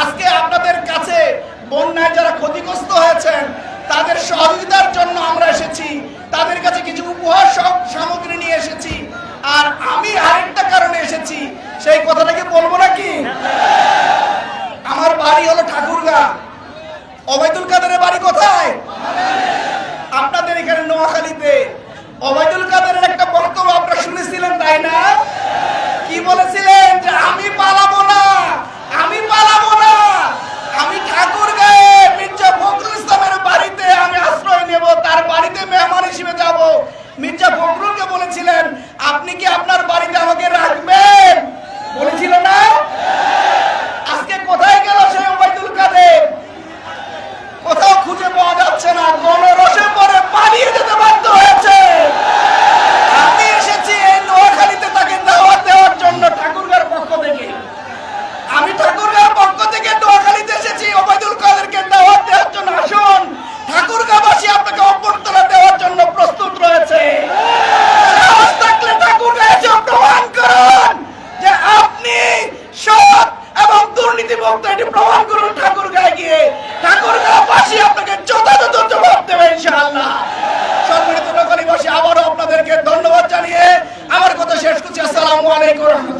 আজকে আপনাদের কাছে বন্যায় যারা ক্ষতিগ্রস্ত হয়েছেন, তাদের সহযোগিতার জন্য আমরা এসেছি, তাদের কাছে কিছু উপহার সামগ্রী নিয়ে এসেছি, আর আমি আরেকটা কারণে এসেছি, সেই কথাটাকে বলব নাকি? আমার বাড়ি হলো ঠাকুরগা। অবৈদুল কাদেরের বাড়ি কোথায়? আপনাদের এখানে নোয়াখালীতে। অবৈদুল মির্জা ফখরুলকে বলেছিলেন আপনি কি আপনার বাড়িতে আমাকে দুর্নীতিমুক্ত এটি প্রমাণ করুন ঠাকুরগায় গিয়ে ঠাকুরগাঁওবাসী আপনাকে যথাযথ জবাব দেবে, ইনশাআল্লাহ। সম্মানিত নগরীবাসী আবারও আপনাদেরকে ধন্যবাদ জানিয়ে আমার কথা শেষ করছি। আসসালামু আলাইকুম